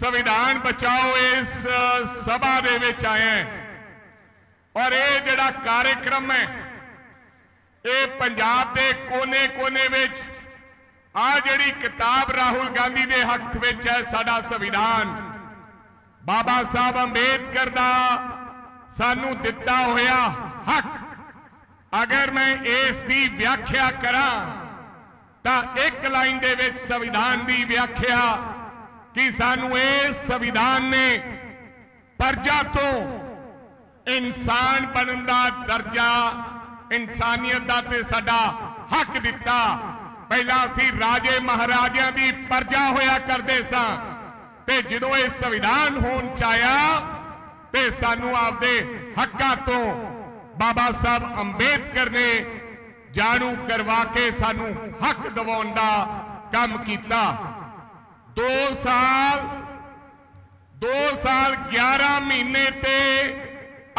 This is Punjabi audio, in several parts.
ਸੰਵਿਧਾਨ ਬਚਾਓ ਇਸ ਸਭਾ ਦੇ ਵਿੱਚ ਆਏ ਔਰ ਇਹ ਜਿਹੜਾ ਕਾਰਜਕ੍ਰਮ ਹੈ, ਇਹ ਪੰਜਾਬ ਦੇ ਕੋਨੇ-ਕੋਨੇ ਵਿੱਚ, ਆ ਜਿਹੜੀ ਕਿਤਾਬ ਰਾਹੁਲ ਗਾਂਧੀ ਦੇ ਹੱਥ ਵਿੱਚ ਹੈ, ਸਾਡਾ ਸੰਵਿਧਾਨ, ਬਾਬਾ ਸਾਹਿਬ ਅੰਬੇਦਕਰ ਦਾ ਸਾਨੂੰ ਦਿੱਤਾ ਹੋਇਆ ਹੱਕ। ਅਗਰ ਮੈਂ ਇਸ ਦੀ ਵਿਆਖਿਆ ਕਰਾਂ, ਤਾਂ ਇੱਕ ਲਾਈਨ ਦੇ ਵਿੱਚ ਸੰਵਿਧਾਨ ਦੀ ਵਿਆਖਿਆ ਕਿ ਸਾਨੂੰ ਇਸ ਸੰਵਿਧਾਨ ਨੇ ਪਰਜਾ ਤੋਂ ਇਨਸਾਨ ਬਣਨ ਦਾ ਦਰਜਾ, ਇਨਸਾਨੀਅਤ ਦਾ ਤੇ ਸਾਡਾ ਹੱਕ ਦਿੱਤਾ। ਪਹਿਲਾਂ ਅਸੀਂ ਰਾਜੇ ਮਹਾਰਾਜਿਆਂ ਦੀ ਪਰਜਾ ਹੋਇਆ ਕਰਦੇ ਸਾਂ ਤੇ ਜਦੋਂ ਇਹ ਸੰਵਿਧਾਨ ਹੋਣ ਚ ਆਇਆ ਤੇ ਸਾਨੂੰ ਆਪਦੇ ਹੱਕਾਂ ਤੋਂ ਬਾਬਾ ਸਾਹਿਬ ਅੰਬੇਦਕਰ ਨੇ ਜਾਣੂ ਕਰਵਾ ਕੇ ਸਾਨੂੰ ਹੱਕ ਦਿਵਾਉਣ ਦਾ ਕੰਮ ਕੀਤਾ। 2 ਸਾਲ 2 ਸਾਲ 11 ਮਹੀਨੇ ਤੇ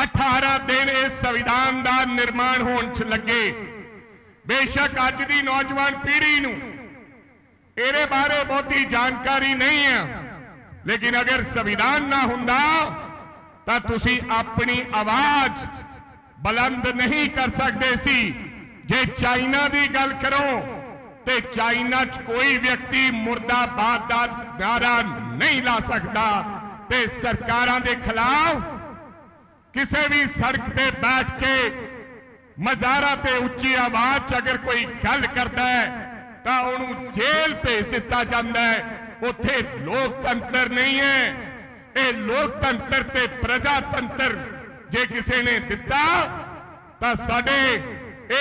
18 ਦਿਨ ਇਸ ਸੰਵਿਧਾਨ ਦਾ ਨਿਰਮਾਣ ਹੋਣ ਚ ਲੱਗੇ। ਬੇਸ਼ੱਕ ਅੱਜ ਦੀ ਨੌਜਵਾਨ ਪੀੜ੍ਹੀ ਨੂੰ ਇਹਦੇ ਬਾਰੇ ਬਹੁਤੀ ਜਾਣਕਾਰੀ ਨਹੀਂ ਹੈ ਲੇਕਿਨ ਅਗਰ ਸੰਵਿਧਾਨ ਨਾ ਹੁੰਦਾ, ਤਾਂ ਤੁਸੀਂ ਆਪਣੀ ਆਵਾਜ਼ ਬੁਲੰਦ ਨਹੀਂ ਕਰ ਸਕਦੇ ਸੀ। ਜੇ ਚਾਈਨਾ ਦੀ ਗੱਲ ਕਰੋ ਤੇ ਚਾਈਨਾ 'ਚ ਕੋਈ ਵਿਅਕਤੀ ਮੁਰਦਾਬਾਦ ਦਾ ਨਾਰਾ ਨਹੀਂ ਲਾ ਸਕਦਾ। ਤੇ ਸਰਕਾਰਾਂ ਦੇ ਖਿਲਾਫ ਕਿਸੇ ਵੀ ਸੜਕ ਤੇ ਬੈਠ ਕੇ ਮਜ਼ਾਰਾ ਤੇ ਉੱਚੀ ਆਵਾਜ਼ 'ਚ ਅਗਰ ਕੋਈ ਗੱਲ ਕਰਦਾ ਹੈ, ਤਾਂ ਉਹਨੂੰ ਜੇਲ੍ਹ ਭੇਜ ਦਿੱਤਾ ਜਾਂਦਾ ਹੈ। ਉੱਥੇ ਲੋਕਤੰਤਰ ਨਹੀਂ ਹੈ। ਇਹ ਲੋਕਤੰਤਰ ਤੇ ਪ੍ਰਜਾਤੰਤਰ ਜੇ ਕਿਸੇ ਨੇ ਦਿੱਤਾ, ਤਾਂ ਸਾਡੇ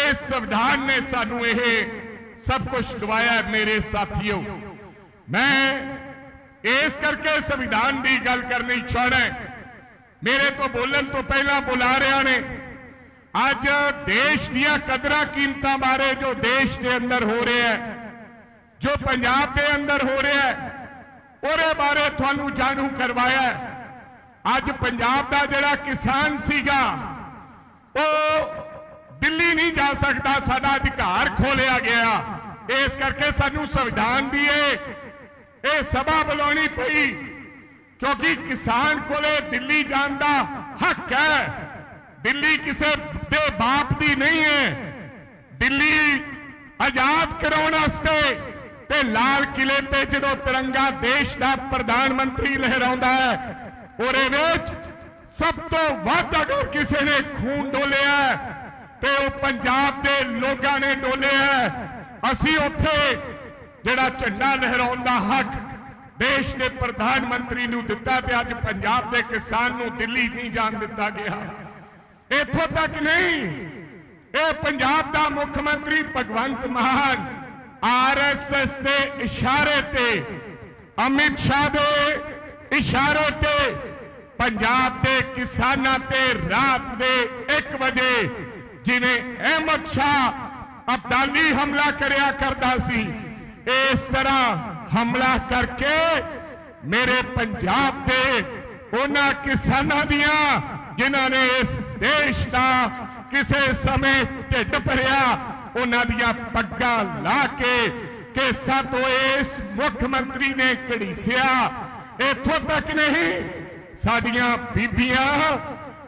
ਇਸ ਸੰਵਿਧਾਨ ਨੇ ਸਾਨੂੰ ਇਹ ਸਭ ਕੁਝ ਦਵਾਇਆ ਹੈ ਮੇਰੇ ਸਾਥੀਓ ਮੈਂ ਇਸ ਕਰਕੇ ਸੰਵਿਧਾਨ ਦੀ ਗੱਲ ਕਰਨੀ ਚਾਹਣਾ ਮੇਰੇ ਤੋਂ ਬੋਲਣ ਤੋਂ ਪਹਿਲਾਂ ਬੁਲਾ ਰਿਆ ਨੇ ਅੱਜ ਦੇਸ਼ ਦੀਆਂ ਕਦਰਾਂ ਕੀਮਤਾਂ ਬਾਰੇ ਜੋ ਦੇਸ਼ ਦੇ ਅੰਦਰ ਹੋ ਰਿਹਾ ਹੈ ਜੋ ਪੰਜਾਬ ਦੇ ਅੰਦਰ ਹੋ ਰਿਹਾ ਹੈ ਉਹਦੇ ਬਾਰੇ ਤੁਹਾਨੂੰ ਜਾਣੂ ਕਰਵਾਇਆ ਅੱਜ ਪੰਜਾਬ ਦਾ ਜਿਹੜਾ ਕਿਸਾਨ ਸੀਗਾ ਉਹ ਦਿੱਲੀ ਨਹੀਂ ਜਾ ਸਕਦਾ ਸਾਡਾ ਅਧਿਕਾਰ ਖੋਲਿਆ ਗਿਆ ਇਸ ਕਰਕੇ ਸਾਨੂੰ ਸੰਵਿਧਾਨ ਦੀ ਇਹ ਇਹ ਸਭਾ ਬੁਲਾਉਣੀ ਪਈ ਕਿਉਂਕਿ ਕਿਸਾਨ ਕੋਲੇ ਦਿੱਲੀ ਜਾਣ ਦਾ ਹੱਕ ਹੈ ਦਿੱਲੀ ਕਿਸੇ ਦੇ ਬਾਪ ਦੀ ਨਹੀਂ ਹੈ ਦਿੱਲੀ ਆਜ਼ਾਦ ਕਰਾਉਣ ਵਾਸਤੇ ਤੇ ਲਾਲ ਕਿਲੇ ਤੇ ਜਦੋਂ ਤਿਰੰਗਾ ਦੇਸ਼ ਦਾ ਪ੍ਰਧਾਨ ਮੰਤਰੀ ਲਹਿਰਾਉਂਦਾ ਹੈ ਉਹਦੇ ਵਿੱਚ ਸਭ ਤੋਂ ਵੱਧ ਅਗਰ ਕਿਸੇ ਨੇ ਖੂਨ ਡੋਲਿਆ ਹੈ, ਤੇ ਉਹ ਪੰਜਾਬ ਦੇ ਲੋਕਾਂ ਨੇ ਡੋਲਿਆ ਅਸੀਂ ਉੱਥੇ ਜਿਹੜਾ ਝੰਡਾ ਲਹਿਰਾਉਣ ਦਾ ਹੱਕ ਦੇਸ਼ ਦੇ ਪ੍ਰਧਾਨ ਮੰਤਰੀ ਨੂੰ ਦਿੱਤਾ ਤੇ ਅੱਜ ਪੰਜਾਬ ਦੇ ਕਿਸਾਨ ਨੂੰ ਦਿੱਲੀ ਨਹੀਂ ਜਾਣ ਦਿੱਤਾ ਗਿਆ। ਇੱਥੋਂ ਤੱਕ ਨਹੀਂ, ਇਹ ਪੰਜਾਬ ਦਾ ਮੁੱਖ ਮੰਤਰੀ ਭਗਵੰਤ ਮਾਨ ਆਰਐਸਐਸ ਦੇ ਇਸ਼ਾਰੇ ਤੇ, ਅਮਿਤ ਸ਼ਾਹ ਦੇ ਇਸ਼ਾਰੇ ਤੇ ਪੰਜਾਬ ਦੇ ਕਿਸਾਨਾਂ ਤੇ ਰਾਤ ਦੇ 1 ਵਜੇ ਜਿਵੇਂ ਅਹਿਮਦ ਸ਼ਾਹ ਅਬਦਾਲੀ ਹਮਲਾ ਕਰਿਆ ਕਰਦਾ ਸੀ ਇਸ ਤਰ੍ਹਾਂ ਹਮਲਾ ਕਰਕੇ ਮੇਰੇ ਪੰਜਾਬ ਦੇ ਉਹਨਾਂ ਕਿਸਾਨਾਂ ਦੀਆਂ ਜਿਨ੍ਹਾਂ ਨੇ ਇਸ ਦੇਸ਼ ਦਾ ਕਿਸੇ ਸਮੇਂ ਢਿੱਡ ਭਰਿਆ ਉਹਨਾਂ ਦੀਆਂ ਪੱਗਾਂ ਲਾ ਕੇ ਕੇਸਾਂ ਤੋਂ ਇਸ ਮੁੱਖ ਮੰਤਰੀ ਨੇ ਘੜੀਸਿਆ ਇੱਥੋਂ ਤੱਕ ਨਹੀਂ ਸਾਡੀਆਂ ਬੀਬੀਆਂ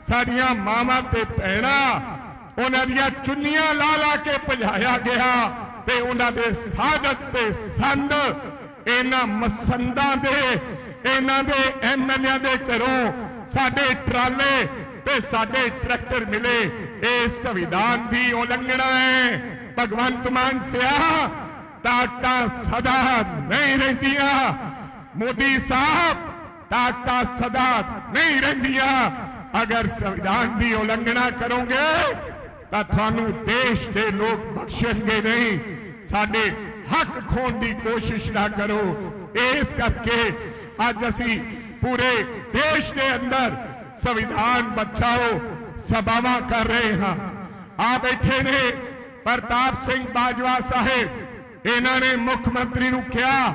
ਸਾਡੀਆਂ ਮਾਵਾਂ ਤੇ ਭੈਣਾਂ ਉਹਨਾਂ ਦੀਆਂ ਚੁੰਨੀਆਂ ਲਾ ਲਾ ਕੇ ਭਜਾਇਆ ਗਿਆ ਤੇ ਉਹਨਾਂ ਦੇ ਸਾਜਤ ਤੇ ਸੰਦ ਇਹਨਾਂ ਮਸੰਦਾਂ ਦੇ ਇਹਨਾਂ ਦੇ ਐਮਐਲਏ ਦੇ ਘਰੋਂ ਸਾਡੇ ਟਰਾਲੇ ਤੇ ਸਾਡੇ ਟਰੈਕਟਰ ਮਿਲੇ ਇਹ ਸੰਵਿਧਾਨ ਦੀ ਉਲੰਘਣਾ ਹੈ ਭਗਵੰਤ ਮਾਨ ਸਿਆ ਤਾਕਤਾਂ ਸਦਾ ਨਹੀਂ ਰਹਿੰਦੀਆਂ ਮੋਦੀ ਸਾਹਿਬ ਤਾਕਤਾਂ ਸਦਾ ਨਹੀਂ ਰਹਿੰਦੀਆਂ ਅਗਰ ਸੰਵਿਧਾਨ ਦੀ ਉਲੰਘਣਾ ਕਰੋਗੇ ਤਾਂ ਤੁਹਾਨੂੰ ਦੇਸ਼ ਦੇ ਲੋਕ ਬਖਸ਼ਣਗੇ ਨਹੀਂ। ਸਾਡੇ ਹੱਕ ਖੋਣ ਦੀ ਕੋਸ਼ਿਸ਼ ਨਾ ਕਰੋ। ਇਸ ਕਰਕੇ ਅੱਜ ਅਸੀਂ ਪੂਰੇ ਦੇਸ਼ ਦੇ ਅੰਦਰ ਸੰਵਿਧਾਨ ਬਚਾਓ, ਸਭਾਵਾਂ ਕਰ ਰਹੇ ਹਾਂ। ਆ ਬੈਠੇ ਨੇ ਪ੍ਰਤਾਪ ਸਿੰਘ ਬਾਜਵਾ ਸਾਹਿਬ। ਇਹਨਾਂ ਨੇ ਮੁੱਖ ਮੰਤਰੀ ਨੂੰ ਕਿਹਾ,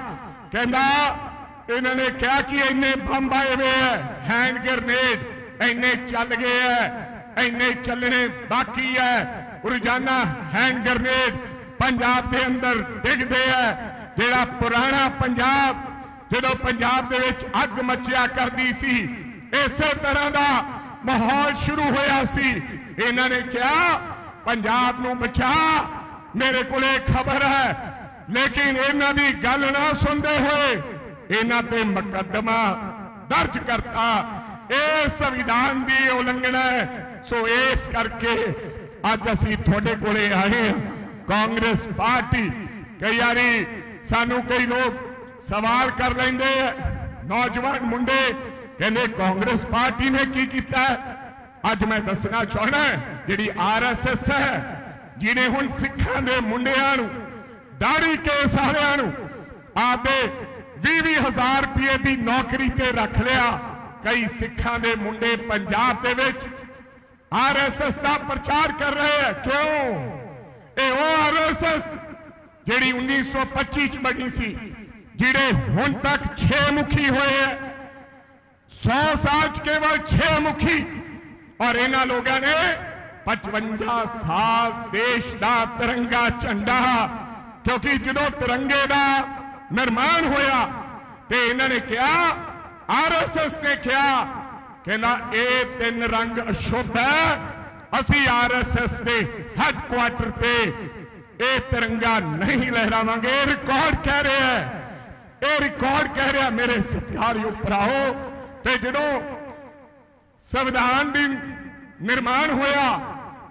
ਕਹਿੰਦਾ, ਇਹਨਾਂ ਨੇ ਕਿਹਾ ਕਿ ਇੰਨੇ ਬੰਬ ਆਏ ਹੋਏ ਹੈ ਹੈਂਡ ਗ੍ਰਨੇਡ ਇੰਨੇ ਚੱਲ ਗਏ ਹੈ ਇੰਨੇ ਚੱਲਣੇ ਬਾਕੀ ਹੈ ਰੋਜ਼ਾਨਾ ਹੈਂਡ ਗ੍ਰਨੇਡ ਪੰਜਾਬ ਦੇ ਅੰਦਰ ਡਿੱਗਦੇ ਹੈ ਜਿਹੜਾ ਪੁਰਾਣਾ ਪੰਜਾਬ ਜਦੋਂ ਪੰਜਾਬ ਦੇ ਵਿੱਚ ਅੱਗ ਮੱਚਿਆ ਕਰਦੀ ਸੀ ਇਸੇ ਤਰ੍ਹਾਂ ਦਾ ਮਾਹੌਲ ਸ਼ੁਰੂ ਹੋਇਆ ਸੀ ਇਹਨਾਂ ਨੇ ਕਿਹਾ ਪੰਜਾਬ ਨੂੰ ਬਚਾ ਮੇਰੇ ਕੋਲੇ ਖਬਰ ਹੈ ਲੇਕਿਨ ਇਹਨਾਂ ਦੀ ਗੱਲ ਨਾ ਸੁਣਦੇ ਹੋਏ ਇਹਨਾਂ ਤੇ ਮੁਕੱਦਮਾ ਦਰਜ ਕਰਤਾ ਇਹ ਸੰਵਿਧਾਨ ਦੀ ਉਲੰਘਣਾ ਹੈ ਸੋ ਇਸ ਕਰਕੇ ਅੱਜ ਅਸੀਂ ਤੁਹਾਡੇ ਕੋਲੇ ਆਏ ਹਾਂ। ਕਾਂਗਰਸ ਪਾਰਟੀ, ਕਈ ਵਾਰੀ ਸਾਨੂੰ ਕਈ ਲੋਕ ਸਵਾਲ ਕਰ ਲੈਂਦੇ ਆ। ਨੌਜਵਾਨ ਮੁੰਡੇ ਕਹਿੰਦੇ, ਕਾਂਗਰਸ ਪਾਰਟੀ ਨੇ ਕੀ ਕੀਤਾ? ਹੈ? ਅੱਜ ਮੈਂ ਦੱਸਣਾ ਚਾਹਣਾ ਜਿਹੜੀ ਆਰਐਸਐਸ ਹੈ, ਜਿਹਨੇ ਹੁਣ ਸਿੱਖਾਂ ਦੇ ਮੁੰਡਿਆਂ ਨੂੰ, ਦਾੜੀ ਕੇਸ ਵਾਲਿਆਂ ਨੂੰ ਆਪਦੇ 20 ਹਜ਼ਾਰ ਰੁਪਏ ਦੀ ਨੌਕਰੀ ਤੇ ਰੱਖ ਲਿਆ। ਕਈ ਸਿੱਖਾਂ ਦੇ ਮੁੰਡੇ ਪੰਜਾਬ ਦੇ ਵਿੱਚ ਆਰਐਸਐਸ ਦਾ ਪ੍ਰਚਾਰ ਕਰ ਰਹੇ ਹੈ ਕਿਉਂ ਇਹ ਉਹ ਆਰਐਸਐਸ ਜਿਹੜੀ 1925 ਚ ਬਣੀ ਸੀ ਜਿਹੜੇ ਹੁਣ ਤੱਕ 6 ਮੁਖੀ ਹੋਏ ਹੈ 100 ਸਾਲ ਚ ਕੇਵਲ 6 ਮੁਖੀ ਔਰ ਇਹਨਾਂ ਲੋਕਾਂ ਨੇ 55 ਸਾਲ ਦੇਸ਼ ਦਾ ਤਿਰੰਗਾ ਝੰਡਾ ਕਿਉਂਕਿ ਜਦੋਂ ਤਿਰੰਗੇ ਦਾ ਨਿਰਮਾਣ ਹੋਇਆ ਤੇ ਇਹਨਾਂ ਨੇ ਕਿਹਾ ਆਰਐਸਐਸ ਨੇ ਕਿਹਾ ਕਹਿੰਦਾ, ਇਹ ਤਿੰਨ ਰੰਗ ਅਸ਼ੁੱਧ ਹੈ। ਅਸੀਂ ਆਰਐਸਐਸ ਦੇ ਹੈੱਡਕੁਆਟਰ ਤੇ ਇਹ ਤਿਰੰਗਾ ਨਹੀਂ ਲਹਿਰਾਵਾਂਗੇ। ਇਹ ਰਿਕਾਰਡ ਕਹਿ ਰਿਹਾ ਹੈ। ਇਹ ਰਿਕਾਰਡ ਕਹਿ ਰਿਹਾ, ਮੇਰੇ ਸਤਿਕਾਰਯੋਗ ਭਰਾਓ ਤੇ ਜਦੋਂ ਸੰਵਿਧਾਨ ਦੀ ਨਿਰਮਾਣ ਹੋਇਆ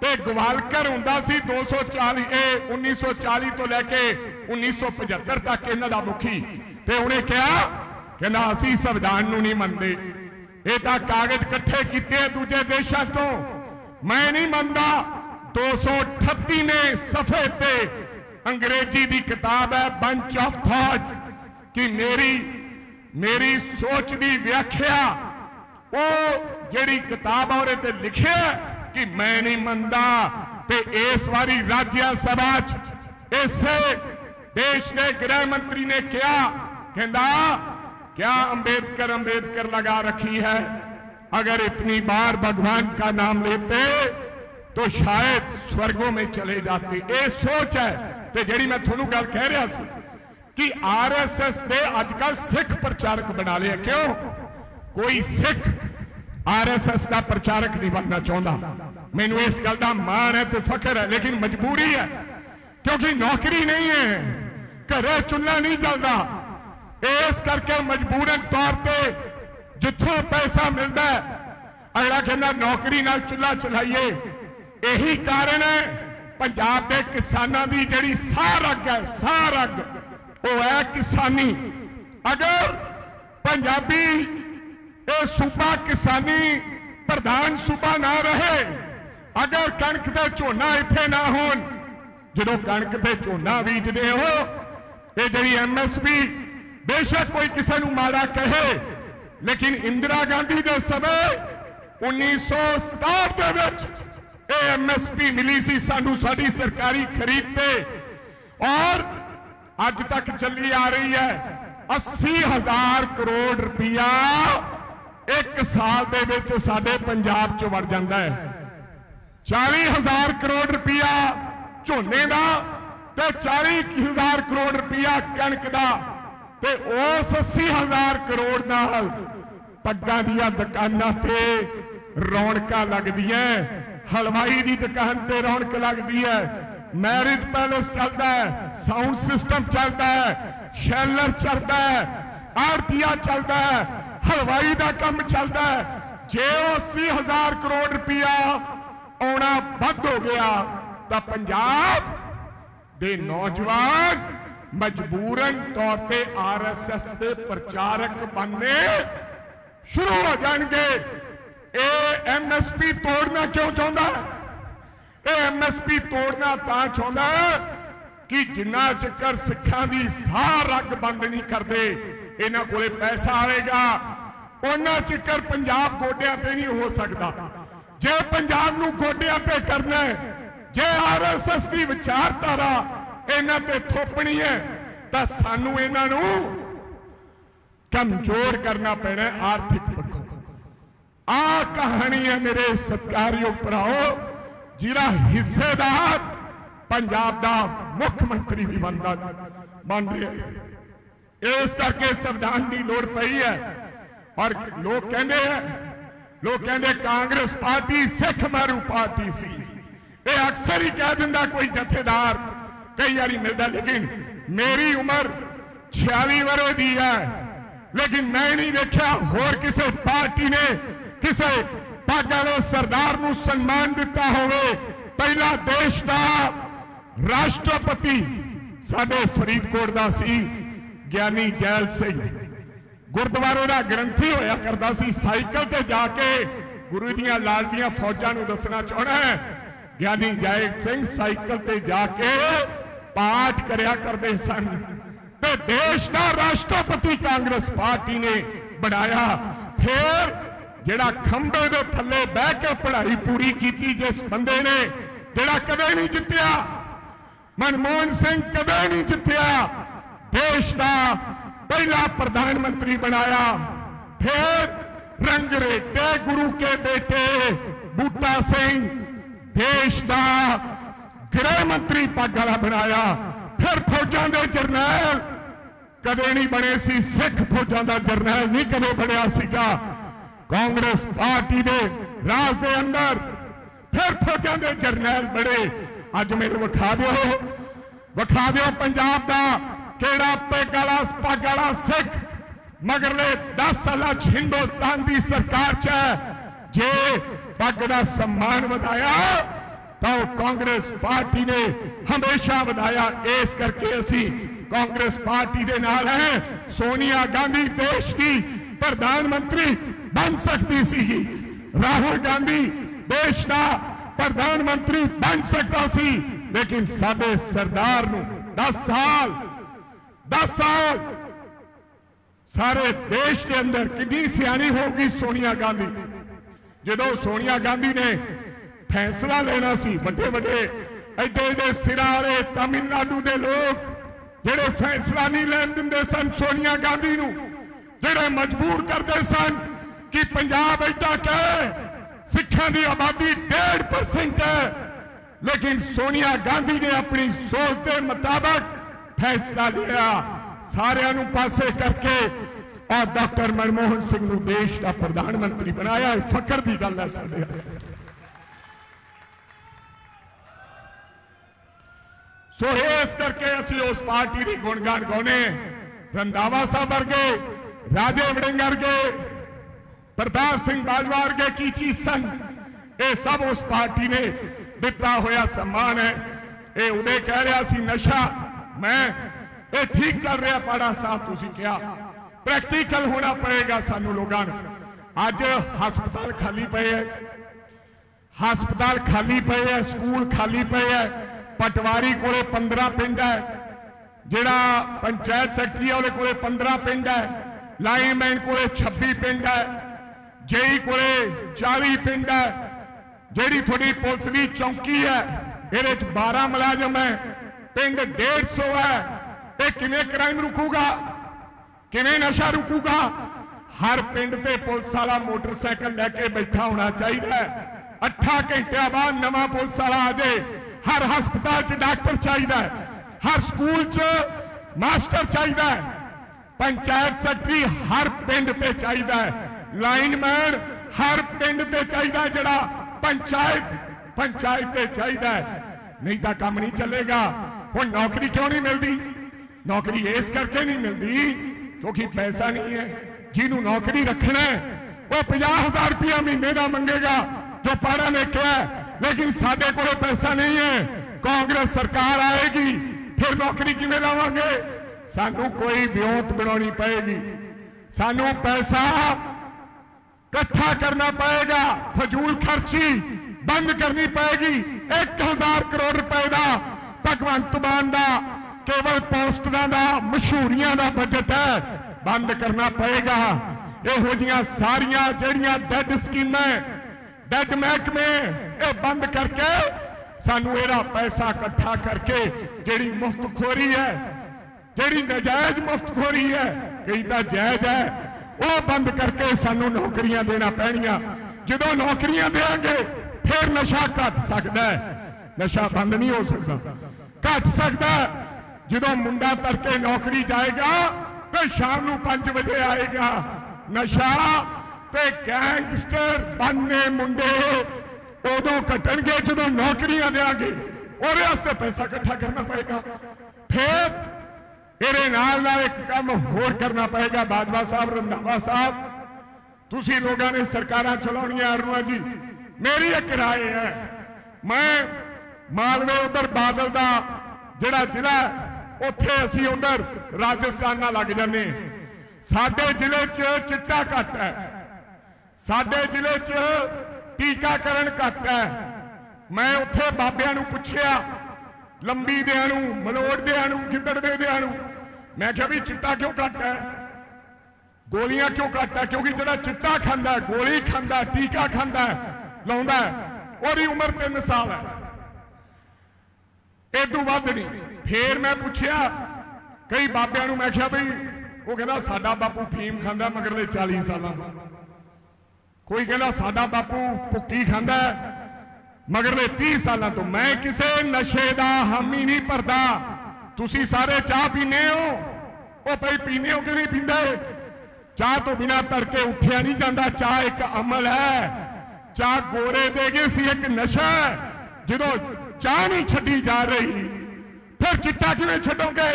ਤੇ ਗਵਾਲਕਰ ਹੁੰਦਾ ਸੀ 240 ਇਹ 1940 ਤੋਂ ਲੈ ਕੇ 1975 ਤੱਕ ਇਹਨਾਂ ਦਾ ਮੁਖੀ। ਤੇ ਉਹਨੇ ਕਿਹਾ, ਕਹਿੰਦਾ, ਅਸੀਂ ਸੰਵਿਧਾਨ ਨੂੰ ਨਹੀਂ ਮੰਨਦੇ। ਇਹ ਤਾਂ ਕਾਗਜ਼ ਇਕੱਠੇ ਕੀਤੇ ਆ ਦੂਜੇ ਦੇਸ਼ਾਂ ਤੋਂ। ਮੈਂ ਨਹੀਂ ਮੰਨਦਾ 238 ਨੇ ਸਫੇ ਤੇ ਅੰਗਰੇਜ਼ੀ ਦੀ ਕਿਤਾਬ ਹੈ ਬੰਚ ਆਫ ਥਾਟਸ ਕਿ ਮੇਰੀ ਮੇਰੀ ਸੋਚ ਦੀ ਵਿਆਖਿਆ, ਉਹ ਜਿਹੜੀ ਕਿਤਾਬ ਆ ਉਹਦੇ ਤੇ ਲਿਖਿਆ ਕਿ ਮੈਂ ਨਹੀਂ ਮੰਨਦਾ। ਤੇ ਇਸ ਵਾਰੀ ਰਾਜਿਆ ਸਭਾ 'ਚ ਇਸੇ ਦੇਸ਼ ਦੇ ਗ੍ਰਹਿ ਮੰਤਰੀ ਨੇ ਕਿਹਾ, ਕਹਿੰਦਾ क्या अंबेडकर अंबेडकर लगा रखी है? अगर इतनी बार भगवान का नाम लेते तो शायद स्वर्गों में चले जाते। ये सोच है। तो जड़ी मैं थोनू गल कह रहा सी कि आरएसएस ने आजकल सिख प्रचारक बना लिया क्यों? कोई सिख आरएसएस का प्रचारक नहीं बनना चाहता मैनू इस गल का मान है तो फखर है, लेकिन मजबूरी है। क्योंकि नौकरी नहीं है। घर चुना नहीं चलता ਇਸ ਕਰਕੇ ਮਜਬੂਰਨ ਤੌਰ ਤੇ ਜਿੱਥੋਂ ਪੈਸਾ ਮਿਲਦਾ ਅਗਲਾ ਕਹਿੰਦਾ ਨੌਕਰੀ ਨਾਲ ਚੁੱਲ੍ਹਾ ਚਲਾਈਏ। ਇਹੀ ਕਾਰਨ ਹੈ, ਪੰਜਾਬ ਦੇ ਕਿਸਾਨਾਂ ਦੀ ਜਿਹੜੀ ਸਾਹ ਰੱਗ ਹੈ ਸਾਹ ਰੱਗ ਉਹ ਹੈ ਕਿਸਾਨੀ। ਅਗਰ ਪੰਜਾਬੀ ਇਹ ਸੂਬਾ ਕਿਸਾਨੀ ਪ੍ਰਧਾਨ ਸੂਬਾ ਨਾ ਰਹੇ, ਅਗਰ ਕਣਕ ਤੇ ਝੋਨਾ ਇੱਥੇ ਨਾ ਹੋਣ, ਜਦੋਂ ਕਣਕ ਤੇ ਝੋਨਾ ਬੀਜਦੇ ਹੋ, ਇਹ ਜਿਹੜੀ ਐਮਐਸਪੀ ਬੇਸ਼ੱਕ ਕੋਈ ਕਿਸੇ ਨੂੰ ਮਾੜਾ ਕਹੇ, ਲੇਕਿਨ ਇੰਦਰਾ ਗਾਂਧੀ ਦੇ ਸਮੇਂ 1967 ਦੇ ਵਿੱਚ ਇਹ ਐਮਐਸਪੀ ਮਿਲੀ ਸੀ ਸਾਨੂੰ ਸਾਡੀ ਸਰਕਾਰੀ ਖਰੀਦ ਤੇ। ਔਰ ਅੱਜ ਤੱਕ ਚੱਲੀ ਆ ਰਹੀ ਹੈ 80000 ਕਰੋੜ ਰੁਪਇਆ ਇੱਕ ਸਾਲ ਦੇ ਵਿੱਚ ਸਾਡੇ ਪੰਜਾਬ 'ਚ ਵੜ ਜਾਂਦਾ ਹੈ। 40000 ਕਰੋੜ ਰੁਪਇਆ ਝੋਨੇ ਦਾ ਤੇ 40000 ਕਰੋੜ ਰੁਪਇਆ ਕਣਕ ਦਾ। ਤੇ ਉਸ 80000 ਕਰੋੜ ਨਾਲ ਪੱਗਾਂ ਦੀਆਂ ਦੁਕਾਨਾਂ ਤੇ ਰੌਣਕਾਂ ਲੱਗਦੀਆਂ ਹਲਵਾਈ ਦੀ ਦੁਕਾਨ ਤੇ ਰੌਣਕ ਲੱਗਦੀ ਹੈ ਮੈਰਿਜ ਪੈਲੇਸ ਚੱਲਦਾ ਹੈ ਸਾਊਂਡ ਸਿਸਟਮ ਚੱਲਦਾ ਹੈ ਸ਼ੈਲਰ ਚੱਲਦਾ ਹੈ ਆਰਤੀਆ ਚੱਲਦਾ ਹੈ ਹਲਵਾਈ ਦਾ ਕੰਮ ਚੱਲਦਾ ਹੈ ਜੇ ਉਹ 80000 ਕਰੋੜ ਰੁਪਇਆ ਆਉਣਾ ਵੱਧ ਹੋ ਗਿਆ, ਤਾਂ ਪੰਜਾਬ ਦੇ ਨੌਜਵਾਨ ਮਜਬੂਰਨ ਤੌਰ ਤੇ ਆਰਐਸਐਸ ਦੇ ਪ੍ਰਚਾਰਕ ਬਣਨੇ ਸ਼ੁਰੂ ਹੋ ਜਾਣਗੇ। ਇਹ ਐਮਐਸਪੀ ਤੋੜਨਾ ਕਿਉਂ ਚਾਹੁੰਦਾ? ਹੈ? ਇਹ ਐਮਐਸਪੀ ਤੋੜਨਾ ਤਾਂ ਚਾਹੁੰਦਾ ਹੈ ਕਿ ਜਿੰਨਾ ਚਿਰ ਸਿੱਖਾਂ ਦੀ ਸਾਹ ਰੱਗ ਬੰਦ ਨਹੀਂ ਕਰਦੇ, ਇਹਨਾਂ ਕੋਲੇ ਪੈਸਾ ਆਵੇਗਾ। ਉਹਨਾਂ ਚੱਕਰ ਪੰਜਾਬ ਗੋਡਿਆਂ ਤੇ ਨਹੀਂ ਹੋ ਸਕਦਾ। ਜੇ ਪੰਜਾਬ ਨੂੰ ਗੋਡਿਆਂ ਤੇ ਕਰਨਾ ਹੈ, ਜੇ ਆਰਐਸਐਸ ਦੀ ਵਿਚਾਰਧਾਰਾ ਇਹਨਾਂ ਤੇ ਥੋਪਣੀ ਹੈ, ਤਾਂ ਸਾਨੂੰ ਇਹਨਾਂ ਨੂੰ ਕਮਜ਼ੋਰ ਕਰਨਾ ਪੈਣਾ ਆਰਥਿਕ ਪੱਖੋਂ। ਆ ਕਹਾਣੀ ਹੈ ਮੇਰੇ ਸਤਿਕਾਰਯੋਗ ਭਰਾਓ, ਜਿਹੜਾ ਹਿੱਸੇਦਾਰ ਪੰਜਾਬ ਦਾ ਮੁੱਖ ਮੰਤਰੀ ਵੀ ਬਣਦਾ ਬਣ ਰਿਹਾ ਇਸ ਕਰਕੇ ਸੰਵਿਧਾਨ ਦੀ ਲੋੜ ਪਈ ਹੈ। ਔਰ ਲੋਕ ਕਹਿੰਦੇ ਆ, ਲੋਕ ਕਹਿੰਦੇ ਕਾਂਗਰਸ ਪਾਰਟੀ ਸਿੱਖ ਮਾਰੂ ਪਾਰਟੀ ਸੀ। ਇਹ ਅਕਸਰ ਹੀ ਕਹਿ ਦਿੰਦਾ, ਕੋਈ ਜਥੇਦਾਰ ਕਈ ਵਾਰੀ ਮਿਲਦਾ ਲੇਕਿਨ ਮੇਰੀ ਉਮਰ 46 ਵਰੇ ਦੀ ਹੈ ਲੇਕਿਨ ਮੈਂ ਨਹੀਂ ਵੇਖਿਆ ਹੋਰ ਕਿਸੇ ਪਾਰਟੀ ਨੇ ਕਿਸੇ ਪੱਗ ਵਾਲੇ ਸਰਦਾਰ ਨੂੰ ਸਨਮਾਨ ਦਿੱਤਾ ਹੋਵੇ ਪਹਿਲਾ ਦੇਸ਼ ਦਾ ਰਾਸ਼ਟਰਪਤੀ ਸਾਡੇ ਫਰੀਦਕੋਟ ਦਾ ਸੀ ਗਿਆਨੀ ਜੈਲ ਸਿੰਘ ਗੁਰਦੁਆਰੇ ਦਾ ਗ੍ਰੰਥੀ ਹੋਇਆ ਕਰਦਾ ਸੀ ਸਾਈਕਲ ਤੇ ਜਾ ਕੇ ਗੁਰੂ ਦੀਆਂ ਲਾਲਦੀਆਂ ਫੌਜਾਂ ਨੂੰ ਦੱਸਣਾ ਚਾਹਣਾ ਹੈ ਗਿਆਨੀ ਜੈਲ ਸਿੰਘ ਸਾਈਕਲ ਤੇ ਜਾ ਕੇ ਪਾਠ ਕਰਿਆ ਕਰਦੇ ਸਨ ਤੇ ਦੇਸ਼ ਦਾ ਰਾਸ਼ਟਰਪਤੀ ਕਾਂਗਰਸ ਪਾਰਟੀ ਨੇ ਬਣਾਇਆ ਫਿਰ ਜਿਹੜਾ ਖੰਭੇ ਦੇ ਥੱਲੇ ਬਹਿ ਕੇ ਪੜ੍ਹਾਈ ਪੂਰੀ ਕੀਤੀ ਜਿਸ ਬੰਦੇ ਨੇ ਜਿਹੜਾ ਕਦੇ ਨਹੀਂ ਜਿੱਤਿਆ ਮਨਮੋਹਨ ਸਿੰਘ ਕਦੇ ਨਹੀਂ ਜਿੱਤਿਆ ਦੇਸ਼ ਦਾ ਪਹਿਲਾ ਪ੍ਰਧਾਨ ਮੰਤਰੀ ਬਣਾਇਆ ਫਿਰ ਰੰਗਰੇਟੇ ਗੁਰੂ ਕੇ ਬੇਟੇ ਬੂਟਾ ਸਿੰਘ ਦੇਸ਼ ਦਾ ਗ੍ਰਹਿ ਮੰਤਰੀ ਪੱਗ ਵਾਲਾ ਬਣਾਇਆ, ਫਿਰ ਫੌਜਾਂ ਦੇ ਜਰਨੈਲ ਕਦੇ ਨਹੀਂ ਬਣੇ ਸੀ, ਸਿੱਖ ਫੌਜਾਂ ਦਾ ਜਰਨੈਲ ਨਹੀਂ ਕਦੇ ਬਣਿਆ ਸੀਗਾ। ਕਾਂਗਰਸ ਪਾਰਟੀ ਦੇ ਰਾਜ ਦੇ ਅੰਦਰ ਫਿਰ ਫੌਜਾਂ ਦੇ ਜਰਨੈਲ ਬੜੇ ਅੱਜ ਮੈਨੂੰ ਵਿਖਾ ਦਿਓ ਵਿਖਾ ਦਿਓ ਪੰਜਾਬ ਦਾ ਕਿਹੜਾ ਪੱਗ ਵਾਲਾ ਪੱਗ ਵਾਲਾ ਸਿੱਖ। ਮਗਰਲੇ 10 ਸਾਲਾਂ ਚ ਹਿੰਦੁਸਤਾਨ ਦੀ ਸਰਕਾਰ ਚ ਹੈ। ਜੇ ਪੱਗ ਦਾ ਸਨਮਾਨ ਵਧਾਇਆ ਤਾਂ ਉਹ ਕਾਂਗਰਸ ਪਾਰਟੀ ਨੇ ਹਮੇਸ਼ਾ ਵਧਾਇਆ ਇਸ ਕਰਕੇ ਅਸੀਂ ਕਾਂਗਰਸ ਪਾਰਟੀ ਦੇ ਨਾਲ ਹੈ ਸੋਨੀਆ ਗਾਂਧੀ ਦੇਸ਼ ਦੀ ਪ੍ਰਧਾਨ ਮੰਤਰੀ ਬਣ ਸਕਦੀ ਸੀਗੀ ਰਾਹੁਲ ਗਾਂਧੀ ਦੇਸ਼ ਦਾ ਪ੍ਰਧਾਨ ਮੰਤਰੀ ਬਣ ਸਕਦਾ ਸੀ ਲੇਕਿਨ ਸਾਡੇ ਸਰਦਾਰ ਨੂੰ 10 ਸਾਲ 10 ਸਾਲ ਸਾਰੇ ਦੇਸ਼ ਦੇ ਅੰਦਰ ਕਿੰਨੀ ਸਿਆਣੀ ਹੋਊਗੀ ਸੋਨੀਆ ਗਾਂਧੀ ਜਦੋਂ ਸੋਨੀਆ ਗਾਂਧੀ ਨੇ ਫੈਸਲਾ ਲੈਣਾ ਸੀ। ਵੱਡੇ ਵੱਡੇ ਐਡੇ ਐਡੇ ਸਿਰਾਰੇ ਤਾਮਿਲਨਾਡੂ ਦੇ ਲੋਕ ਜਿਹੜੇ ਫੈਸਲਾ ਨਹੀਂ ਲੈਣ ਦਿੰਦੇ ਸਨ ਸੋਨੀਆ ਗਾਂਧੀ ਨੂੰ, ਜਿਹੜੇ ਮਜਬੂਰ ਕਰਦੇ ਸਨ ਕਿ ਪੰਜਾਬ ਐਡਾ ਕਹੇ ਸਿੱਖਾਂ ਦੀ ਆਬਾਦੀ 1.5% ਹੈ। ਲੇਕਿਨ ਸੋਨੀਆ ਗਾਂਧੀ ਨੇ ਆਪਣੀ ਸੋਚ ਦੇ ਮੁਤਾਬਕ ਫੈਸਲਾ ਲਿਆ। ਸਾਰਿਆਂ ਨੂੰ ਪਾਸੇ ਕਰਕੇ ਔਰ ਡਾਕਟਰ ਮਨਮੋਹਨ ਸਿੰਘ ਨੂੰ ਦੇਸ਼ ਦਾ ਪ੍ਰਧਾਨ ਮੰਤਰੀ ਬਣਾਇਆ। ਇਹ ਫਖਰ ਦੀ ਗੱਲ ਹੈ ਸਾਡੇ ਵਾਸਤੇ। ਸੋ ਇਸ ਕਰਕੇ ਅਸੀਂ ਉਸ ਪਾਰਟੀ ਦੀ ਗੁਣਗਾਨ ਗਾਉਨੇ ਰੰਦਾਵਾ ਸਾਹਿਬ ਵਰਗੇ ਰਾਜੇ ਵੜਿੰਗ ਵਰਗੇ ਪ੍ਰਤਾਪ ਸਿੰਘ ਬਾਜਵਾ ਵਰਗੇ ਕੀ ਚੀਜ਼ ਸਨ ਇਹ ਸਭ ਉਸ ਪਾਰਟੀ ਨੇ ਦਿੱਤਾ ਹੋਇਆ ਸਨਮਾਨ ਹੈ ਇਹ ਉਹਦੇ ਕਹਿ ਰਿਹਾ ਸੀ ਨਸ਼ਾ ਮੈਂ ਇਹ ਠੀਕ ਚੱਲ ਰਿਹਾ ਪਾੜਾ ਸਾਹਿਬ ਤੁਸੀਂ ਕਿਹਾ ਪ੍ਰੈਕਟੀਕਲ ਹੋਣਾ ਪਏਗਾ ਸਾਨੂੰ ਲੋਕਾਂ ਨੂੰ ਅੱਜ ਹਸਪਤਾਲ ਖਾਲੀ ਪਏ ਹੈ ਹਸਪਤਾਲ ਖਾਲੀ ਪਏ ਐ ਸਕੂਲ ਖਾਲੀ ਪਏ ਐ ਪਟਵਾਰੀ ਕੋਲੇ 15 ਪਿੰਡ ਹੈ। ਜਿਹੜਾ ਪੰਚਾਇਤ ਸੈਕਟਰੀ ਆ, ਉਹਦੇ ਕੋਲੇ 15 ਪਿੰਡ ਹੈ। ਲਾਈਨਮੈਨ ਕੋਲੇ 26 ਪਿੰਡ ਹੈ। ਜੇਈ ਕੋਲੇ 40 ਪਿੰਡ ਹੈ। ਜਿਹੜੀ ਤੁਹਾਡੀ ਪੁਲਿਸ ਦੀ ਚੌਂਕੀ ਹੈ, ਇਹਦੇ ਚ 12 ਮੁਲਾਜ਼ਮ ਹੈ। ਪਿੰਡ 150 ਹੈ। ਇਹ ਕਿਵੇਂ ਕ੍ਰਾਈਮ ਰੁਕੂਗਾ? ਕਿਵੇਂ ਨਸ਼ਾ ਰੁਕੂਗਾ? ਹਰ ਪਿੰਡ ਤੇ ਪੁਲਿਸ ਵਾਲਾ ਮੋਟਰਸਾਈਕਲ ਲੈ ਕੇ ਬੈਠਾ ਹੋਣਾ ਚਾਹੀਦਾ ਹੈ। 8 ਘੰਟਿਆਂ ਬਾਅਦ ਨਵਾਂ ਪੁਲਿਸ ਵਾਲਾ ਆ ਜਾਏ। ਹਰ ਹਸਪਤਾਲ 'ਚ ਡਾਕਟਰ ਚਾਹੀਦਾ ਹੈ, ਹਰ ਸਕੂਲ 'ਚ ਮਾਸਟਰ ਚਾਹੀਦਾ ਹੈ, ਪੰਚਾਇਤ ਸੈਕਟਰੀ ਹਰ ਪਿੰਡ ਤੇ ਚਾਹੀਦਾ ਹੈ, ਲਾਈਨਮੈਨ ਹਰ ਪਿੰਡ ਤੇ ਚਾਹੀਦਾ ਜਿਹੜਾ ਪੰਚਾਇਤ ਪੰਚਾਇਤ ਤੇ ਚਾਹੀਦਾ ਨਹੀਂ ਤਾਂ ਕੰਮ ਨਹੀਂ ਚੱਲੇਗਾ। ਹੁਣ ਨੌਕਰੀ ਕਿਉਂ ਨਹੀਂ ਮਿਲਦੀ? ਨੌਕਰੀ ਇਸ ਕਰਕੇ ਨਹੀਂ ਮਿਲਦੀ ਕਿਉਂਕਿ ਪੈਸਾ ਨਹੀਂ ਹੈ। ਜਿਹਨੂੰ ਨੌਕਰੀ ਰੱਖਣਾ ਹੈ, ਉਹ 50000 ਰੁਪਇਆ ਮਹੀਨੇ ਦਾ ਮੰਗੇਗਾ, ਜੋ ਪਾੜਾ ਨੇ ਕਿਹਾ ਲੇਕਿਨ ਸਾਡੇ ਕੋਲ ਪੈਸਾ ਨਹੀਂ ਹੈ। ਕਾਂਗਰਸ ਸਰਕਾਰ ਆਏਗੀ, ਫਿਰ ਨੌਕਰੀ ਕਿਵੇਂ ਲਾਵਾਂਗੇ? ਸਾਨੂੰ ਕੋਈ ਵਿਉਂਤ ਬਣਾਉਣੀ ਪਏਗੀ। ਸਾਨੂੰ ਪੈਸਾ ਇਕੱਠਾ ਕਰਨਾ ਪਏਗਾ, ਫਜ਼ੂਲ ਖਰਚੀ ਬੰਦ ਕਰਨੀ ਪਏਗੀ। 1000 ਕਰੋੜ ਰੁਪਏ ਦਾ ਭਗਵੰਤ ਮਾਨ ਦਾ, ਕੇਵਲ ਪੋਸਟਰਾਂ ਦਾ, ਮਸ਼ਹੂਰੀਆਂ ਦਾ ਬਜਟ ਹੈ, ਬੰਦ ਕਰਨਾ ਪਏਗਾ। ਇਹੋ ਜੀਆਂ ਸਾਰੀਆਂ ਜਿਹੜੀਆਂ ਡੈਡ ਸਕੀਮਾਂ ਡੈਡ ਮਹਿਕਮੇ ਇਹ ਬੰਦ ਕਰਕੇ ਸਾਨੂੰ ਇਹਦਾ ਪੈਸਾ ਇਕੱਠਾ ਕਰਕੇ ਜਿਹੜੀ ਮੁਫਤਖੋਰੀ ਹੈ, ਜਿਹੜੀ ਨਜਾਇਜ਼ ਮੁਫਤਖੋਰੀ ਹੈ, ਕਈ ਤਾਂ ਜਾਇਜ਼ ਹੈ, ਉਹ ਬੰਦ ਕਰਕੇ ਸਾਨੂੰ ਨੌਕਰੀਆਂ ਦੇਣਾ ਪੈਣੀਆਂ। ਜਦੋਂ ਨੌਕਰੀਆਂ ਦੇਾਂਗੇ ਫਿਰ ਨਸ਼ਾ ਘਟ ਸਕਦਾ ਹੈ। ਨਸ਼ਾ ਬੰਦ ਨਹੀਂ ਹੋ ਸਕਦਾ। ਘਟ ਸਕਦਾ ਜਦੋਂ ਮੁੰਡਾ ਤੜਕੇ ਨੌਕਰੀ ਜਾਏਗਾ, ਤੇ ਸ਼ਾਮ ਨੂੰ 5 ਵਜੇ ਆਏਗਾ। ਨਸ਼ਾ ਤੇ ਗੈਂਗਸਟਰ, ਬੰਨੇ ਮੁੰਡੇ ਉਦੋਂ ਕੱਟਣਗੇ ਜਦੋਂ ਨੌਕਰੀਆਂ ਦੇਾਂਗੇ ਉਹਦੇ ਵਾਸਤੇ ਪੈਸਾ ਇਕੱਠਾ ਕਰਨਾ ਪਏਗਾ। ਫਿਰ ਇਹਦੇ ਨਾਲ ਨਾਲ ਇੱਕ ਕੰਮ ਹੋਰ ਕਰਨਾ ਪਏਗਾ। ਬਾਜਵਾ ਸਾਹਿਬ, ਰੰਧਾਵਾ ਸਾਹਿਬ, ਤੁਸੀਂ ਲੋਕਾਂ ਨੇ ਸਰਕਾਰਾਂ ਚਲਾਉਣੀਆਂ। ਅਰਨੂਆ ਜੀ, ਮੇਰੀ ਇੱਕ ਰਾਏ ਹੈ। ਮੈਂ ਮਾਲਵੇ ਉਧਰ ਬਾਦਲ ਦਾ ਜਿਹੜਾ ਜ਼ਿਲ੍ਹਾ ਉੱਥੇ ਅਸੀਂ ਉਧਰ ਰਾਜਸਥਾਨ ਨਾਲ ਲੱਗ ਜਾਂਦੇ ਸਾਡੇ ਜ਼ਿਲ੍ਹੇ 'ਚ ਚਿੱਟਾ ਘੱਟ ਹੈ। ਸਾਡੇ ਜ਼ਿਲ੍ਹੇ 'ਚ ਟੀਕਾਕਰਨ ਘੱਟ ਹੈ। ਮੈਂ ਉੱਥੇ ਬਾਬਿਆਂ ਨੂੰ ਪੁੱਛਿਆ, ਲੰਬੀ ਦਿਆਂ ਨੂੰ ਮਲੋੜ ਦਿਆਂ ਨੂੰ, ਗਿੱਦੜ ਦੇ ਦਿਆਂ ਨੂੰ। ਮੈਂ ਕਿਹਾ ਵੀ ਚਿੱਟਾ ਕਿਉਂ ਘੱਟ ਹੈ? ਗੋਲੀਆਂ ਕਿਉਂ ਘੱਟ ਹੈ? ਕਿਉਂਕਿ ਜਿਹੜਾ ਚਿੱਟਾ ਖਾਂਦਾ ਗੋਲੀ ਖਾਂਦਾ ਟੀਕਾ ਖਾਂਦਾ ਲਾਉਂਦਾ ਉਹਦੀ ਉਮਰ 3 ਸਾਲ ਹੈ। ਇਹ ਤੋਂ ਵੱਧ ਨਹੀਂ। ਫੇਰ ਮੈਂ ਪੁੱਛਿਆ, ਕਈ ਬਾਬਿਆਂ ਨੂੰ ਮੈਂ ਕਿਹਾ ਬਈ ਉਹ ਕਹਿੰਦਾ, ਸਾਡਾ ਬਾਪੂ ਫੀਮ ਖਾਂਦਾ ਮਗਰਲੇ 40 ਸਾਲਾਂ ਤੋਂ। ਕੋਈ ਕਹਿੰਦਾ ਸਾਡਾ ਬਾਪੂ ਭੁੱਕੀ ਖਾਂਦਾ ਮਗਰਲੇ 30 ਸਾਲਾਂ ਤੋਂ ਮੈਂ ਕਿਸੇ ਨਸ਼ੇ ਦਾ ਹਾਮੀ ਨਹੀਂ ਭਰਦਾ। ਤੁਸੀਂ ਸਾਰੇ ਚਾਹ ਪੀਨੇ ਹੋ? ਉਹ ਭਈ ਪੀਨੇ ਹੋ ਕਿ ਨਹੀਂ ਪੀਂਦੇ? ਚਾਹ ਤੋਂ ਬਿਨਾ ਤੜਕੇ ਉੱਠਿਆ ਨਹੀਂ ਜਾਂਦਾ। ਚਾਹ ਇੱਕ ਅਮਲ ਹੈ। ਚਾਹ ਗੋਰੇ ਦੇ ਗਏ ਸੀ ਇੱਕ ਨਸ਼ਾ ਜਦੋਂ ਚਾਹ ਨਹੀਂ ਛੱਡੀ ਜਾ ਰਹੀ, ਫਿਰ ਚਿੱਟਾ ਕਿਵੇਂ ਛੱਡੋਗੇ?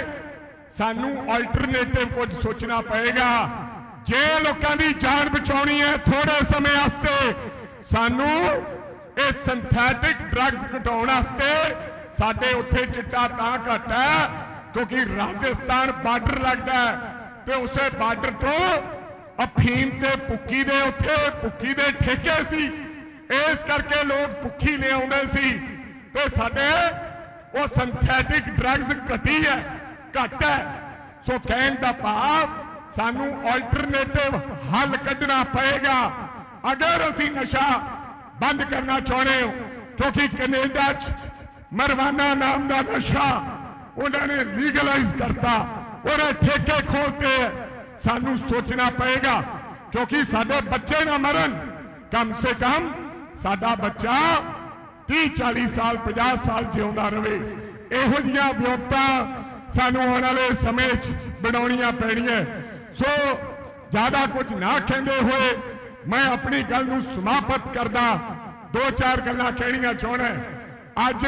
ਸਾਨੂੰ ਆਲਟਰਨੇਟਿਵ ਕੁਝ ਸੋਚਣਾ ਪਏਗਾ। ਜੇ ਲੋਕਾਂ ਦੀ ਜਾਨ ਬਚਾਉਣੀ ਹੈ ਥੋੜੇ ਸਮੇਂ ਵਾਸਤੇ, ਸਾਨੂੰ ਇਹ ਸਿੰਥੈਟਿਕ ਡਰੱਗਸ ਘਟਾਉਣ ਵਾਸਤੇ ਸਾਡੇ ਉੱਥੇ ਚਿੱਟਾ ਤਾਂ ਘੱਟ ਹੈ, ਕਿਉਂਕਿ ਰਾਜਸਥਾਨ ਬਾਰਡਰ ਲੱਗਦਾ ਹੈ ਤੇ ਉਸੇ ਬਾਰਡਰ ਤੋਂ ਅਫੀਮ ਤੇ ਭੁੱਕੀ ਦੇ ਉੱਥੇ, ਭੁੱਕੀ ਦੇ ਠੇਕੇ ਸੀ। ਇਸ ਕਰਕੇ ਲੋਕ ਭੁੱਖੀ ਲਿਆਉਂਦੇ ਸੀ ਤੇ ਸਾਡੇ ਉਹ ਸਿੰਥੈਟਿਕ ਡਰੱਗਸ ਘਟੀ ਹੈ, ਘੱਟ ਹੈ। ਸੋ ਕਹਿਣ ਦਾ ਭਾਵ ਸਾਨੂੰ ਆਲਟਰਨੇਟਿਵ ਹੱਲ ਕੱਢਣਾ ਪਏਗਾ। ਅਗਰ ਅਸੀਂ ਨਸ਼ਾ ਬੰਦ ਕਰਨਾ ਚਾਹੁੰਦੇ ਹੋ, ਕਿਉਂਕਿ ਕੈਨੇਡਾ 'ਚ ਮਰਵਾਨਾ ਨਾਮ ਦਾ ਨਸ਼ਾ ਉਹਨਾਂ ਨੇ ਲੀਗਲਾਈਜ਼ ਕਰਤਾ ਉਹਨੇ ਠੇਕੇ ਖੋਲਤੇ ਸਾਨੂੰ ਸੋਚਣਾ ਪਏਗਾ, ਕਿਉਂਕਿ ਸਾਡੇ ਬੱਚੇ ਨਾ ਮਰਨ। ਕਮ ਸੇ ਕਮ ਸਾਡਾ ਬੱਚਾ 30 40 ਸਾਲ 50 ਸਾਲ ਜਿਉਂਦਾ ਰਹੇ। ਇਹੋ ਜੀਆਂ ਵਿਉਂਤਾਂ ਸਾਨੂੰ ਆਉਣ ਵਾਲੇ ਸਮੇਂ 'ਚ ਬਣਾਉਣੀਆਂ ਪੈਣੀਆਂ। ਸੋ ਜ਼ਿਆਦਾ ਕੁਝ ਨਾ ਕਹਿੰਦੇ ਹੋਏ ਮੈਂ ਆਪਣੀ ਗੱਲ ਨੂੰ ਸਮਾਪਤ ਕਰਦਾ। ਦੋ ਚਾਰ ਗੱਲਾਂ ਕਹਿਣੀਆਂ ਚਾਹਣਾ ਅੱਜ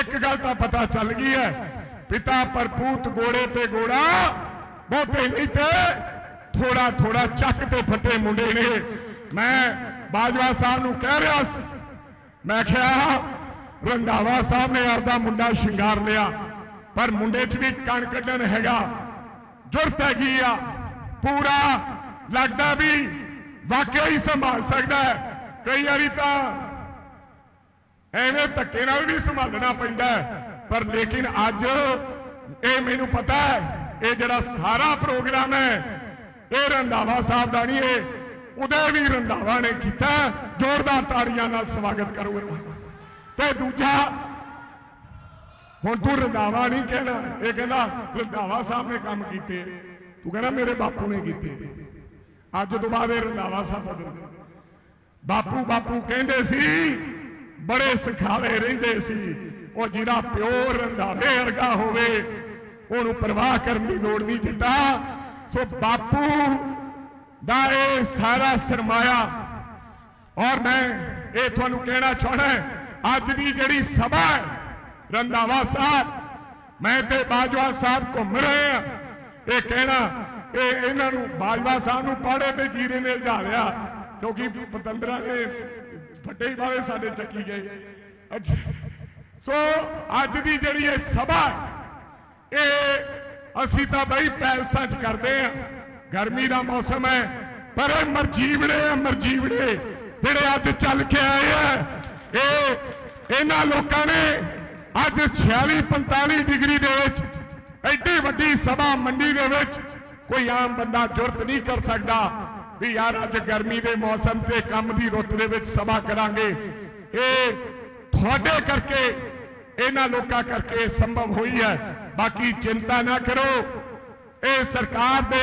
ਇੱਕ ਗੱਲ ਤਾਂ ਪਤਾ ਚੱਲ ਗਈ ਹੈ। ਪਿਤਾ ਪਰਪੂਤ ਗੋੜੇ ਤੇ ਗੋੜਾ, ਬਹੁਤੇ ਨਹੀਂ ਤੇ ਥੋੜਾ ਥੋੜਾ ਚੱਕ ਤੇ ਫੱਟੇ ਮੁੰਡੇ ਨੇ। ਮੈਂ ਬਾਜਵਾ ਸਾਹਿਬ ਨੂੰ ਕਹਿ ਰਿਹਾ ਸੀ। ਮੈਂ ਕਿਹਾ, ਰੰਧਾਵਾ ਸਾਹਿਬ ਨੇ ਆਪਦਾ ਮੁੰਡਾ ਸ਼ਿੰਗਾਰ ਲਿਆ, ਪਰ ਮੁੰਡੇ 'ਚ ਵੀ ਕਣ ਕੱਢਣ ਹੈਗਾ। ਜੁਰਤ ਹੈਗੀ ਆ। ਪੂਰਾ ਲੱਗਦਾ ਵੀ ਵਾਕਿਆ ਹੀ ਸੰਭਾਲ ਸਕਦਾ ਹੈ। ਕਈ ਵਾਰੀ ਤਾਂ ਐਵੇਂ ਧੱਕੇ ਨਾਲ ਵੀ ਸੰਭਾਲਣਾ ਪੈਂਦਾ ਪਰ ਲੇਕਿਨ ਅੱਜ ਇਹ ਮੈਨੂੰ ਪਤਾ ਹੈ, ਇਹ ਜਿਹੜਾ ਸਾਰਾ ਪ੍ਰੋਗਰਾਮ ਹੈ, ਇਹ ਰੰਧਾਵਾ ਸਾਹਿਬ ਦਾ ਨਹੀਂ, ਇਹ ਉਦੇ ਵੀ ਰੰਧਾਵਾ ਨੇ ਕੀਤਾ ਜ਼ੋਰਦਾਰ ਤਾੜੀਆਂ ਨਾਲ ਸਵਾਗਤ ਕਰੋ ਤੇ ਦੂਜਾ, ਹੁਣ ਤੂੰ ਰੰਧਾਵਾ ਨਹੀਂ ਕਹਿਣਾ, ਇਹ ਕਹਿੰਦਾ ਰੰਧਾਵਾ ਸਾਹਿਬ ਨੇ ਕੰਮ ਕੀਤੇ। ਤੂੰ ਕਹਿੰਦਾ ਮੇਰੇ ਬਾਪੂ ਨੇ ਕੀਤੇ। ਅੱਜ ਤੋਂ ਬਾਅਦ ਇਹ ਰੰਧਾਵਾ ਸਾਹਿਬ ਬਦਲ ਬਾਪੂ ਬਾਪੂ ਕਹਿੰਦੇ ਸੀ, ਬੜੇ ਸਿਖਾਲੇ ਰਹਿੰਦੇ ਸੀ। ਉਹ ਜਿਹੜਾ ਪਿਓ ਰੰਧਾਵੇ ਵਰਗਾ ਹੋਵੇ, ਉਹਨੂੰ ਪਰਵਾਹ ਕਰਨ ਦੀ ਲੋੜ ਨਹੀਂ ਦਿੱਤਾ। ਸੋ ਬਾਪੂ ਦਾ ਇਹ ਸਾਰਾ ਸਰਮਾਇਆ। ਔਰ ਮੈਂ ਇਹ ਤੁਹਾਨੂੰ ਕਹਿਣਾ ਚਾਹਣਾ ਅੱਜ ਦੀ ਜਿਹੜੀ ਸਭਾ ਹੈ, ਰੰਧਾਵਾ ਸਾਹਿਬ, ਮੈਂ ਤੇ ਬਾਜਵਾ ਸਾਹਿਬ ਘੁੰਮ ਰਹੇ ਆ ਇਹ ਕਹਿਣਾ ਇਹ ਇਹਨਾਂ ਨੂੰ ਬਾਜਵਾ ਸਾਹਿਬ ਨੂੰ ਪਾੜੇ ਤੇ ਜੀਰੇ ਨੇ ਲਿਜਾ ਲਿਆ, ਕਿਉਂਕਿ ਪਤੰਦਰਾ ਨੇ ਫੱਟੇ ਹੀ ਬਾਵੇ ਸਾਡੇ ਚੱਕੀ ਗਏ। ਅੱਛਾ, ਸੋ ਅੱਜ ਦੀ ਜਿਹੜੀ ਇਹ ਸਭਾ ਇਹ ਅਸੀਂ ਤਾਂ ਬਈ ਪੈਲਸਾਂ 'ਚ ਕਰਦੇ ਆ ਗਰਮੀ ਦਾ ਮੌਸਮ ਹੈ, ਪਰ ਇਹ ਮਰਜੀਵੜੇ ਆ, ਮਰਜੀਵੜੇ। ਜਿਹੜੇ ਅੱਜ ਚੱਲ ਕੇ ਆਏ ਆ, ਇਹ ਇਹਨਾਂ ਲੋਕਾਂ ਨੇ ਅੱਜ 46 45 ਡਿਗਰੀ ਦੇ ਵਿੱਚ ਐਡੀ ਵੱਡੀ ਸਭਾ ਮੰਡੀ ਦੇ ਵਿੱਚ ਕੋਈ ਆਮ ਬੰਦਾ ਜੁਰਤ ਨਹੀਂ ਕਰ ਸਕਦਾ ਵੀ ਯਾਰ ਅੱਜ ਗਰਮੀ ਦੇ ਮੌਸਮ ਤੇ ਕੰਮ ਦੀ ਰੁੱਤ ਦੇ ਵਿੱਚ ਸਭਾ ਕਰਾਂਗੇ। ਇਹ ਤੁਹਾਡੇ ਕਰਕੇ, ਇਹਨਾਂ ਲੋਕਾਂ ਕਰਕੇ ਸੰਭਵ ਹੋਈ ਹੈ। ਬਾਕੀ ਚਿੰਤਾ ਨਾ ਕਰੋ। ਇਹ ਸਰਕਾਰ ਦੇ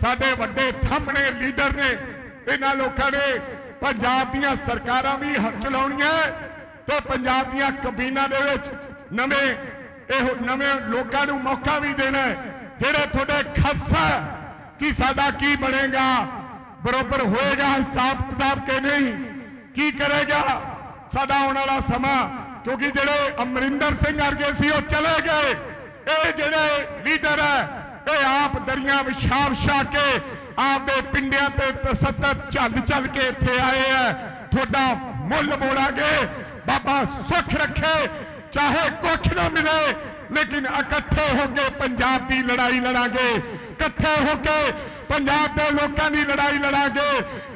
ਸਾਡੇ ਵੱਡੇ ਥੰਮਣੇ ਲੀਡਰ ਨੇ, ਇਹਨਾਂ ਲੋਕਾਂ ਨੇ ਪੰਜਾਬ ਦੀਆਂ ਸਰਕਾਰਾਂ ਵੀ ਹੱਥ ਚਲਾਉਣੀਆਂ ਤੇ ਪੰਜਾਬ ਦੀਆਂ ਕਬੀਨਾਂ ਦੇ ਵਿੱਚ ਨਵੇਂ ਇਹ ਨਵੇਂ ਲੋਕਾਂ ਨੂੰ ਮੌਕਾ ਵੀ ਦੇਣਾ ਹੈ ਤੁਹਾਡੇ ਖਦਸ਼ਾ ਕਿ ਸਾਡਾ ਕੀ ਬਣੇਗਾ, ਬਰੋਬਰ ਹੋਏਗਾ, ਹਿਸਾਬ ਕਿਤਾਬ ਕੇ ਨਹੀਂ, ਕੀ ਕਰੇਗਾ, ਸਾਡਾ ਆਉਣ ਵਾਲਾ ਸਮਾਂ, ਕਿਉਂਕਿ ਜਿਹੜੇ ਅਮਰਿੰਦਰ ਸਿੰਘ ਵਰਗੇ ਸੀ, ਉਹ ਚਲੇ ਗਏ। ਇਹ ਜਿਹੜੇ ਲੀਡਰ ਹੈ, ਇਹ ਆਪ ਦਰਿਆ ਵਿਛਾ ਵਿਛਾ ਕੇ ਆਪਦੇ ਪਿੰਡਿਆਂ ਤੇ ਤਸੱਦਦ ਚੱਲ ਚੱਲ ਕੇ ਇੱਥੇ ਆਏ ਹੈ। ਤੁਹਾਡਾ ਮੁੱਲ ਮੋੜਾਂਗੇ, ਬਾਬਾ ਸੁੱਖ ਰੱਖੇ ਚਾਹੇ ਕੁੱਖ ਨਾ ਮਿਲੇ ਲੇਕਿਨ ਇਕੱਠੇ ਹੋ ਕੇ ਪੰਜਾਬ ਦੀ ਲੜਾਈ ਲੜਾਂਗੇ ਇਕੱਠੇ ਹੋ ਕੇ ਪੰਜਾਬ ਦੇ ਲੋਕਾਂ ਦੀ ਲੜਾਈ ਲੜਾਂਗੇ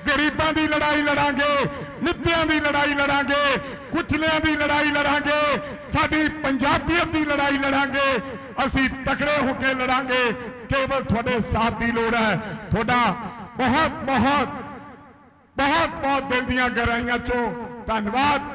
ਗਰੀਬਾਂ ਦੀ ਲੜਾਈ ਲੜਾਂਗੇ ਨਿੱਤਿਆਂ ਦੀ ਲੜਾਈ ਲੜਾਂਗੇ ਕੁਚਲਿਆਂ ਦੀ ਲੜਾਈ ਲੜਾਂਗੇ ਸਾਡੀ ਪੰਜਾਬੀਅਤ ਦੀ ਲੜਾਈ ਲੜਾਂਗੇ ਅਸੀਂ ਤਕੜੇ ਹੋ ਕੇ ਲੜਾਂਗੇ ਕੇਵਲ ਤੁਹਾਡੇ ਸਾਥ ਦੀ ਲੋੜ ਹੈ ਤੁਹਾਡਾ ਬਹੁਤ ਬਹੁਤ ਬਹੁਤ ਬਹੁਤ ਦਿਲ ਦੀਆਂ ਗਹਿਰਾਈਆਂ ਚੋਂ ਧੰਨਵਾਦ